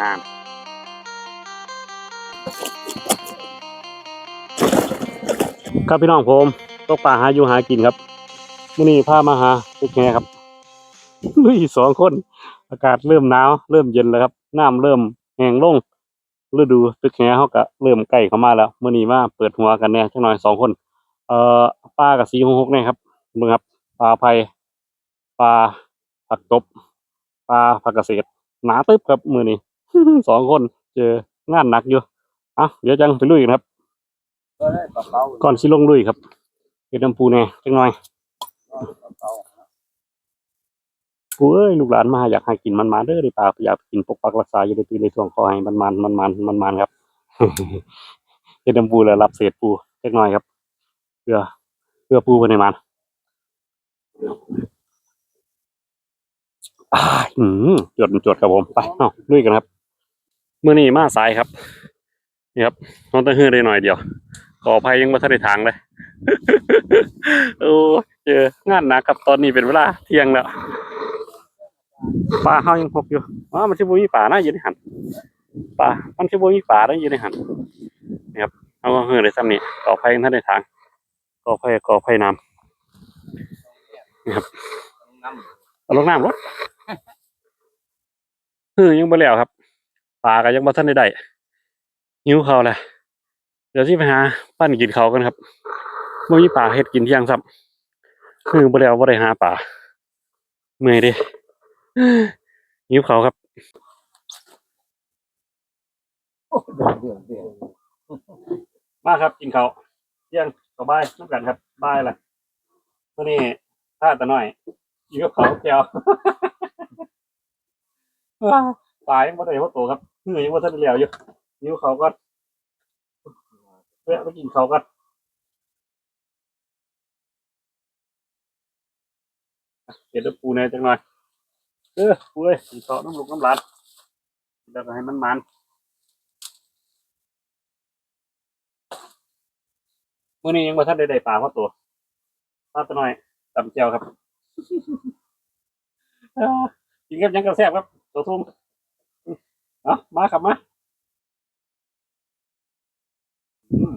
งานครับพี่น้องผมตกปลาหาอยู่หากินครับมื่อนี้พามาหาตึกแงครับลุยสองคน อากาศเริ่มหนาวเริ่มเย็นแล้วครับน้ำเริ่มแห้งลงฤดูตึกแงเขาก็เริ่มใกล้เข้ามาแล้วมื่อนี้มาเปิดหัวกันแน่จังหน่อยสองคน เอ่อปลากับสีหกหกเนี่ยครับมึงครับปลาไผ่ปลาผักตบปลาผักเกษตรหนาตึ๊บครับมือนี้ สองคนเจองานหนักอยู่อะเดี๋ยวจังไปลุยกันครับก่อนสิลงลุยครับเฮ็ดน้ำปูแน่จังหน่อยกูเอ้ยลูกหลานมาอยากให้กินมันมาเด้อได้ปลาอยากกินปกปักรักษาอยู่ในปีในช่วงคอให้มันมันมันมันมันมันครับเฮ็ดน้ำปูแล้วรับเศษปูจักหน่อยครับเพื่อเพื่อปูเพิ่นมันอ่าอืมจดจดครับผมไปเอ้าลุยกันครับ มื้อนี้มาสายครับนี่ครับน้องตะฮือได้หน่อยเดียวขออภัยยังไม่ทันได้ทางเลยโอ้เจองานหนักครับตอนนี้เป็นเวลาเที่ยงแล้วปลาเฮายังพกอยู่อ๋อมันชื่อบุมีป่านะอยู่ในหันปลามันชื่อบุมีป่านะอยู่ในหันนี่ครับเอาเฮือเลยซ้ำนี่ขออภัยยังทันได้ทางขออภัยขออภัยน้ำน้ำเอาลงน้ำรถเฮือยังบ่แล้วครับ ปลาก็ยังบ่ทันได้ได้หิวเขาวแล้วเดี๋ยวสิไปหาปั้นกินเขาวกันครับบ่มีปลาเฮ็ดกินเที่ยงซ้ำคือบ่แล้วบ่ได้หาปลาเมื่อยเดิหิวเขาวครับำเดือดเดือดมาครับกินเขาวเที่ยงสบายน้ำกันครับบายละตัวนี้ถ้าแต่น้อยอยู่กับเขาแก้วปลายังบ่ได้ว่าโตครับ เฮือยังบ่าทันได้แล้วอยู่หิวเขาก็แวะไปกินเขาก็เก็บปูแน่จังหน่อยเออปูเอ้ยกินเขาวน้ำลูกน้ำหลานแล้วก็ให้มันมันมื้อนี้ยังบ่ทันได้ได้ปลาเพราะตัวถ้าแต่น้อยตำแจ่วครับเออกินกับยังกระแซ่บครับ ตัวทุ่ม เอามาครับมาอืม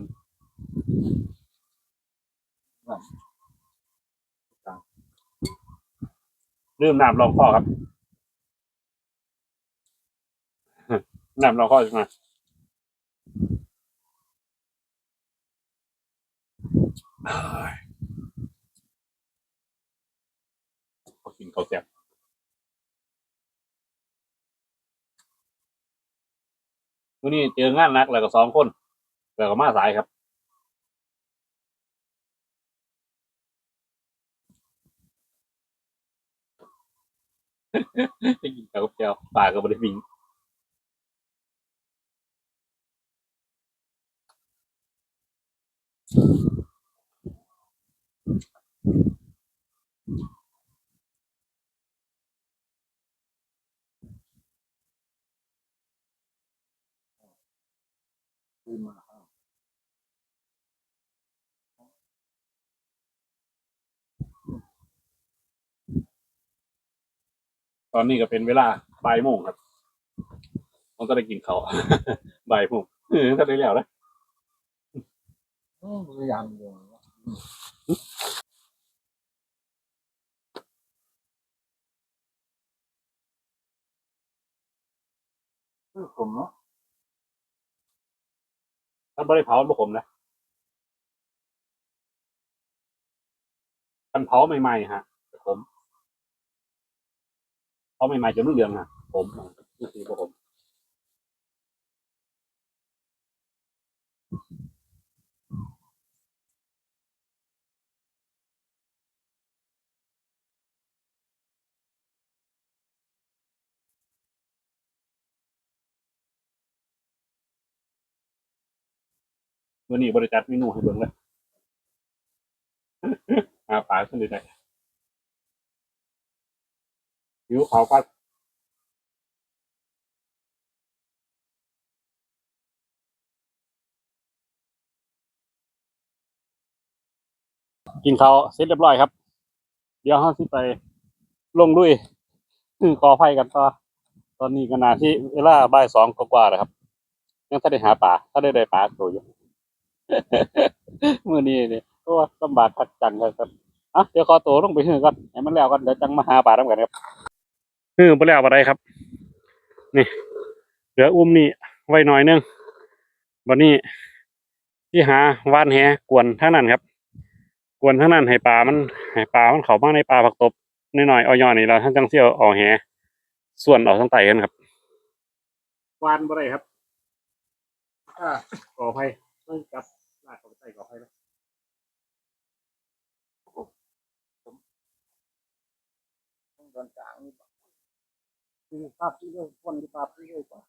ลืมน้ำรองคอครับน้ำรองคอจังมาขอกินข้าวแซ่บ วันนี้เจองานหนักแล้วก็สองคนแล้วก็มาสายครับ ได้กินข้าวกับแก้วปลาก็บริบิง ตอนนี้ก็เป็นเวลาบ่ายโมงครับผมก็ได้กินข้าว บ่ายโมงเออถ้าได้แล้วนะพยายามอยู่คือผมเนาะ ถ้าไม่ได้เผาบ่ขมนะมันเผาใหม่ๆฮะผมเผาใหม่ๆจนรุ่งเรืองฮะผมนี่คือพวกผม วันนี้บริจาคเมนูให้เบิ่งเลยหาปลาขึ้นได้หิวเขาวก็กินข้าวเสร็จเรียบร้อยครับ เดี๋ยวห้าสิไปลงด้วยขอไฟกันต่อตอนนี้ขณะที่เวลาบ่ายสองกว่าๆนะครับ ยังถ้าได้หาปลาถ้าได้ได้ปลาตัวอยู่ มื่อนี้เนี่ยโอ้ลำบากคักจังเลยครับ อะเดี๋ยวขอตัวลงไปหื้อก่อนให้มันแล้วก่อนเดี๋ยวจังมาหาปลาทำกันครับหื้อไปแล้วอะไรครับ นี่ เหลืออุ้มนี่ไว้หน่อยนึงวันนี้ที่หาวานแหกวนทั้งนั้นครับ กวนทั้งนั้นให้ปลามันให้ปลามันเข้ามาในปลาผักตบน้อยๆเอาย่อนี่เราทั้งจังเสี่ยวเออกแหส่วนเออกทั้งไตกันครับวานบ่ได้ครับถ้าก่อไฟต้องจับลากเข้าไปใต้ก่อไฟนะต้องโดนกลางนี่บอกคือภาพที่เลยคนที่ภาพที่เลยกว่า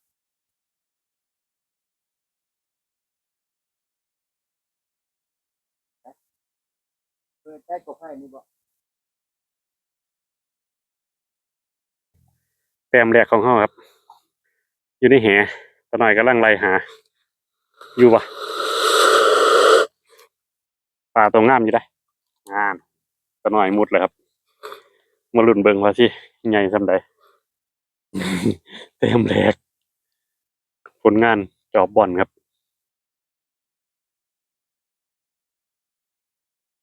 เคยใช้กบให้นี่บอกแต้มแรกของเขาครับ อยู่ในแหตะหน่อยกำลังไล่หา อยู่ปะ ปลาตัวงามอยู่ได้งามตะหน่อยมุดเลยครับ มาลุ่นเบิงว่าสิใหญ่สำใดเต็มแรกผลงานจอบบอลครับ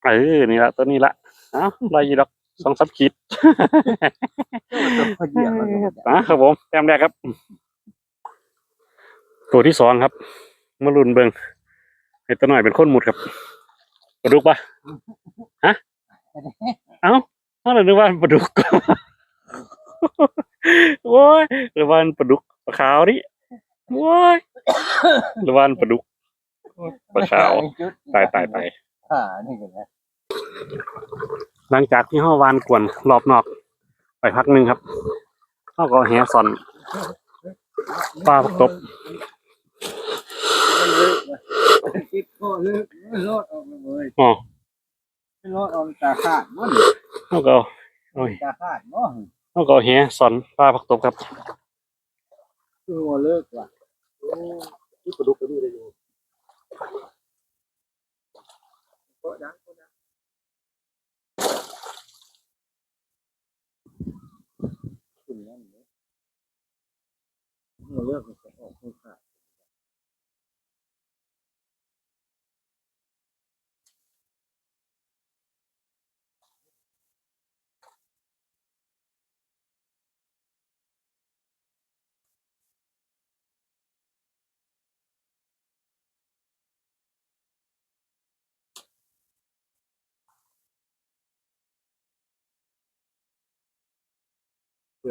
เออ นี่ละตัวนี้ละเอ้าไรอยู่ดอกสองสามขีดพอเหยียบมันก็อะครับผมแต้มแรกครับ ตัวที่สองครับ มาลุนเบิงเห็ดตัวหน่อยเป็นคนหมุดครับ ปลาดุกปะฮะ เอ้าถ้าเรานึกว่าปลาดุก โว้ยหรือว่าปลาดุกปลาขาวนี่โว้ยหรือว่าปลาดุกปลาขาว ตายตายตายอ่านี่กันนะหลังจากที่ห้าวานกวนรอบนอก ไปพักหนึ่งครับเขาก็แหสอนปลาผักตบ มันเลิดก็เลิกไม่รอดออกมาเลยอ๋อไม่รอดออกตากขาดมั้งเขาก็โอ้ยตาขาดมั้งเขาก็แหสอนปลาผักตบครับคือว่าเลิกว่ะที่ปลาดุกก็มีได้อยู่ก็ดังก็ดังขึ้นนั่นเลยเราเลิกมันจะออกไม่ขาด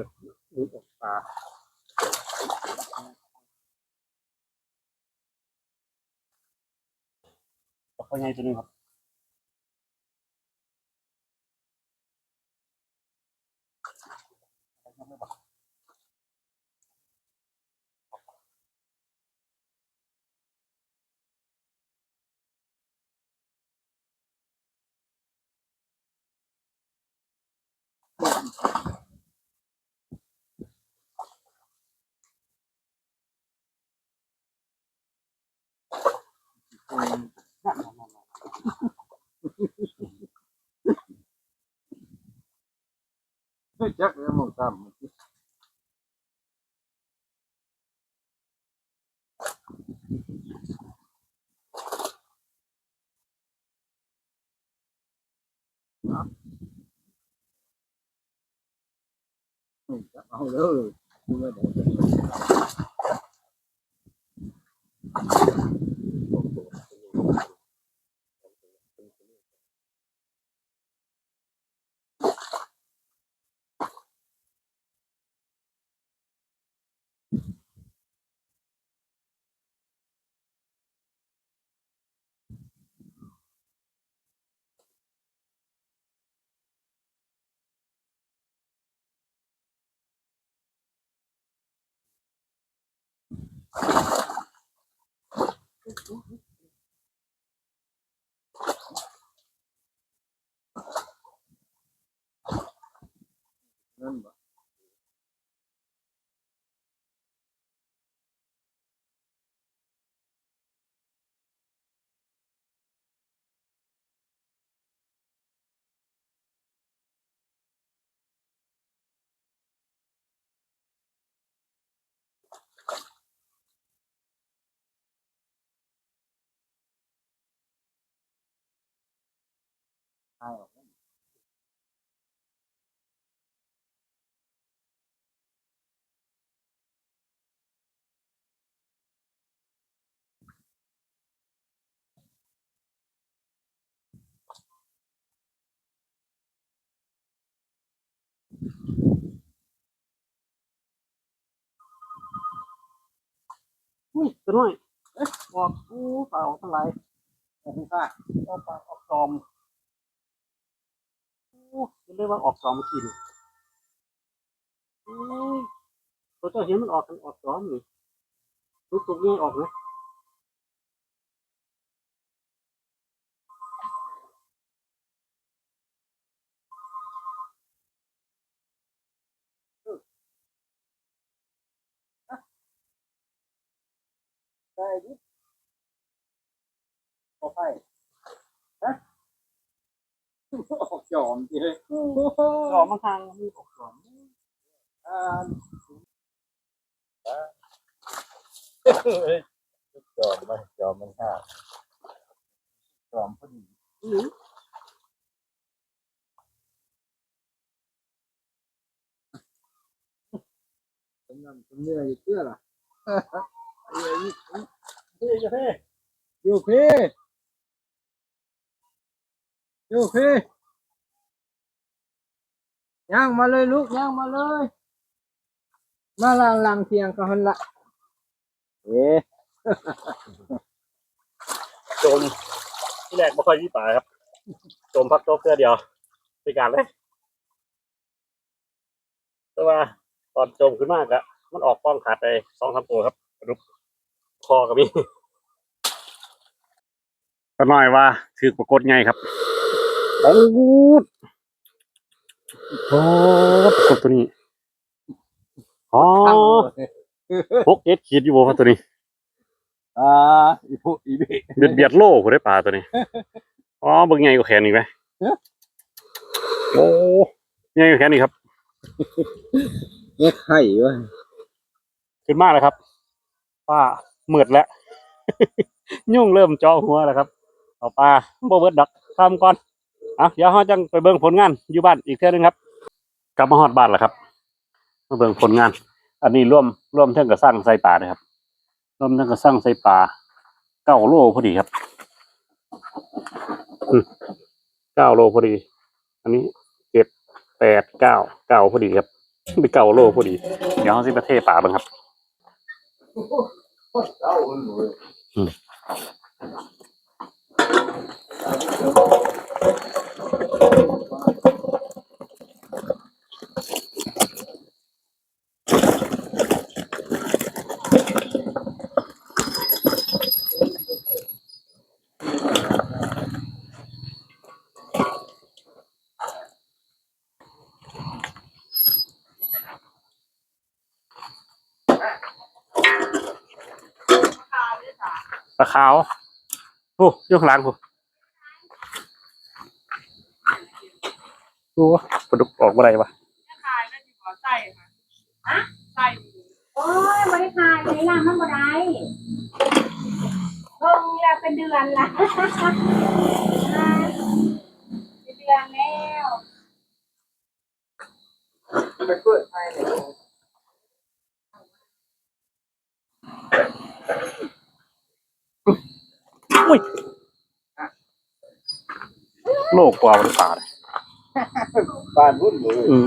ปลาปลาเขาให ญ่ตัวนึงครับ嗯จักแล้วมอ えっと。ายออกอุ้ยตัวน้อยเอ๊ะอกกูเปล่าเท่าไหร่ออกค่ะออกปากออกจอม เรียกว่าออกจอมเมื่อกี้นี่โอ้ยตัวเจ้าเห็นมันออกกันออกจอมนี่ลูกตุกนี่ออกนะได้ดิออกไปฮะออก จอมจีเลยจอมมันทางมันออกจอมอ่าจอมมันจอมมันห้าจอมพอดีอือสำนักสำเนียอยู่เพื่อล่ะอยเฮ้ยเฮ้ยอยู่เพี่อยู่เพี่ ย่างมาเลยลูกย่างมาเลย มาลังลังเทียงกันหั่นละเอ๊ะโจมที่แรกไม่ค่อยมีป่าครับโจมพักโต๊ะเพื่อเดียวไปการเลยแต่ว่าตอนโจมขึ้นมากอะมันออกป้องขาดไปสองสามตัวครับรุปคอกับมีก็น้อยว่าถือปรากฏไงครับโอ้ โหโอ้ปรากฏตัวนี้อ๋อตั้งเลยพกเอสขีดอยู่บ่ครับตัวนี้อ่าอีพวกอีเบะเบียดเบียดโล่ผมได้ปลาตัวนี้อ๋อเบิ่งใหญ่กว่าแขนอีกไหมเอ๊ะโอ้ใหญ่กว่าแขนอีกครับเนี่ยไข่เว้ยขึ้นมากแล้วครับป้าเมือดแล้ว ยุ่งเริ่มเจาะหัวแล้วครับ เอาปลาบ่เบิดดอกทำก่อน อะเดี๋ยวเราจังไปเบิ่งผลงานอยู่บ้านอีกเท่านึงครับ กลับมาฮอดบ้านแล้วครับ มาเบิ่งผลงาน อันนี้ร่วมร่วมเท่งกับสร้างใส่ปลานะครับร่วมเท่งกับสร้างใส่ปลาเก้าโลพอดีครับเก้าโลพอดี อันนี้เจ็ดแปดเก้าเก้าพอดีครับเป็นเก้าโลพอดี เดี๋ยวเราสิประเทศป่าบ้างครับ เจ้าคนรวย อืม ปลาขาวโอ้ยกหลานกูดูวะปลาดุกออกมาไรวะขายได้ดีกว่าใส่ค่ะฮะใส่โอ้ยบริการในร้านมันบ่ได้เบิ่งแล้วเป็นเดือนละเป็นเดือนแล้วไปเปิดให้เนี่ย โลกกว่ามันป่าเลยบ้านรุ่นเลยอืม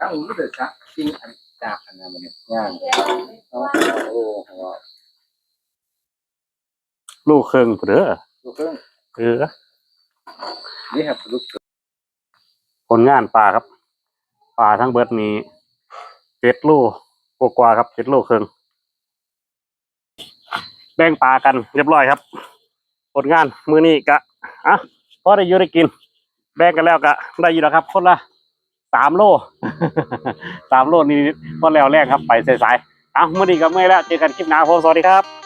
ตั้งรู้เด็ดจ้ะจริงอันจากอันนั้นมันเนี่ยย่างโอ้โหลูกเครื่องเด้อลูกเครื่องเออ นี่ครับลูกผลงานปลาครับปลาทั้งเบิดนี้เจ็ดโลกว่าครับเจ็ดโลครึ่งแบ่งปลากันเรียบร้อยครับ ผลงานมือนี้กะอะพอได้อยู่ได้กิน แบ่งกันแล้วกะได้อยู่แล้วครับ คนละสามโลสามโลนี่พอแล้วแรกครับ ไปสายๆอะมื่อนี้ก็เมื่อยแล้วเจอกันคลิปหน้าผมสวัสดีครับ